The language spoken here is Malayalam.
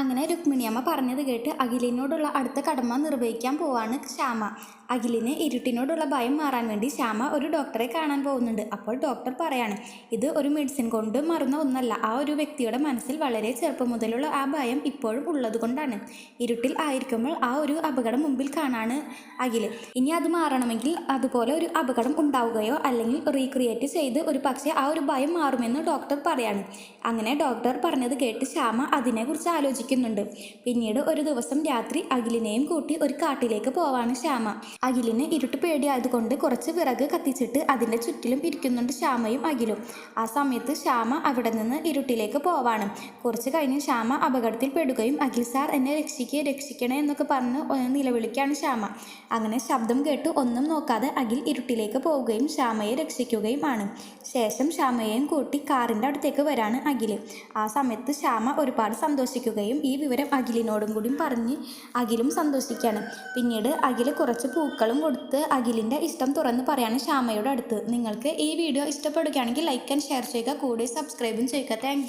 അങ്ങനെ രുക്മിണിയമ്മ പറഞ്ഞത് കേട്ട് അഖിലിനോടുള്ള അടുത്ത കടമ നിർവഹിക്കാൻ പോവാണ് ശ്യാമ. അഖിലിന് ഇരുട്ടിനോടുള്ള ഭയം മാറാൻ വേണ്ടി ശ്യാമ ഒരു ഡോക്ടറെ കാണാൻ പോകുന്നുണ്ട്. അപ്പോൾ ഡോക്ടർ പറയാണ് ഇത് ഒരു മെഡിസിൻ കൊണ്ട് മറന്ന ഒന്നല്ല. ആ ഒരു വ്യക്തിയുടെ മനസ്സിൽ വളരെ ചെറുപ്പം മുതലുള്ള ആ ഭയം ഇപ്പോഴും ഉള്ളതുകൊണ്ടാണ്. ഇരുട്ടിൽ ആയിരിക്കുമ്പോൾ ആ ഒരു അപകടം മുമ്പിൽ കാണാണ് അഖിൽ. ഇനി അത് മാറണമെങ്കിൽ അതുപോലെ ഒരു അപകടം ഉണ്ടാവുകയോ അല്ലെങ്കിൽ റീക്രിയേറ്റ് ചെയ്ത് ഒരു പക്ഷേ ആ ഒരു ഭയം മാറുമെന്ന് ഡോക്ടർ പറയാണ്. അങ്ങനെ ഡോക്ടർ പറഞ്ഞത് കേട്ട് ശ്യാമ അതിനെക്കുറിച്ച് ആലോചിക്കുന്നുണ്ട്. പിന്നീട് ഒരു ദിവസം രാത്രി അഖിലിനെയും കൂട്ടി ഒരു കാട്ടിലേക്ക് പോവാണ് ശ്യാമ. അഖിലിന് ഇരുട്ട് പേടിയായതുകൊണ്ട് കുറച്ച് വിറക് കത്തിച്ചിട്ട് അതിന്റെ ചുറ്റിലും ഇരിക്കുന്നുണ്ട് ശ്യാമയും അഖിലും. ആ സമയത്ത് ശ്യാമ അവിടെ നിന്ന് ഇരുട്ടിലേക്ക് പോവാണ്. കുറച്ച് കഴിഞ്ഞ് ശ്യാമ അപകടത്തിൽ പെടുകയും അഖിൽ സാർ എന്നെ രക്ഷിക്കുക രക്ഷിക്കണേ എന്നൊക്കെ പറഞ്ഞ് നിലവിളിക്കുകയാണ് ശ്യാമ. അങ്ങനെ ശബ്ദം കേട്ട് ഒന്നും നോക്കാതെ അഖിൽ ഇരുട്ടിലേക്ക് പോവുകയും ശ്യാമയെ രക്ഷിക്കുകയും ആണ്. ശേഷം ശ്യാമയെയും കൂട്ടി കാറിന്റെ അടുത്തേക്ക് വരാണ് അഖിൽ ആ സമയത്ത് ശ്യാമ ഒരുപാട് സന്തോഷിക്കുകയും ഈ വിവരം അഖിലിനോടും കൂടി പറഞ്ഞ് അഖിലും സന്തോഷിക്കുകയാണ് പിന്നീട് അഖിൽ കുറച്ച് പൂക്കളും കൊടുത്ത് അഖിലിന്റെ ഇഷ്ടം തുറന്ന് പറയാണ് ശ്യാമയുടെ അടുത്ത്. നിങ്ങൾക്ക് ഈ വീഡിയോ ഇഷ്ടപ്പെടുകയാണെങ്കിൽ ലൈക്ക് ആൻഡ് ഷെയർ ചെയ്യുക. കൂടെ സബ്സ്ക്രൈബും ചെയ്യുക. താങ്ക്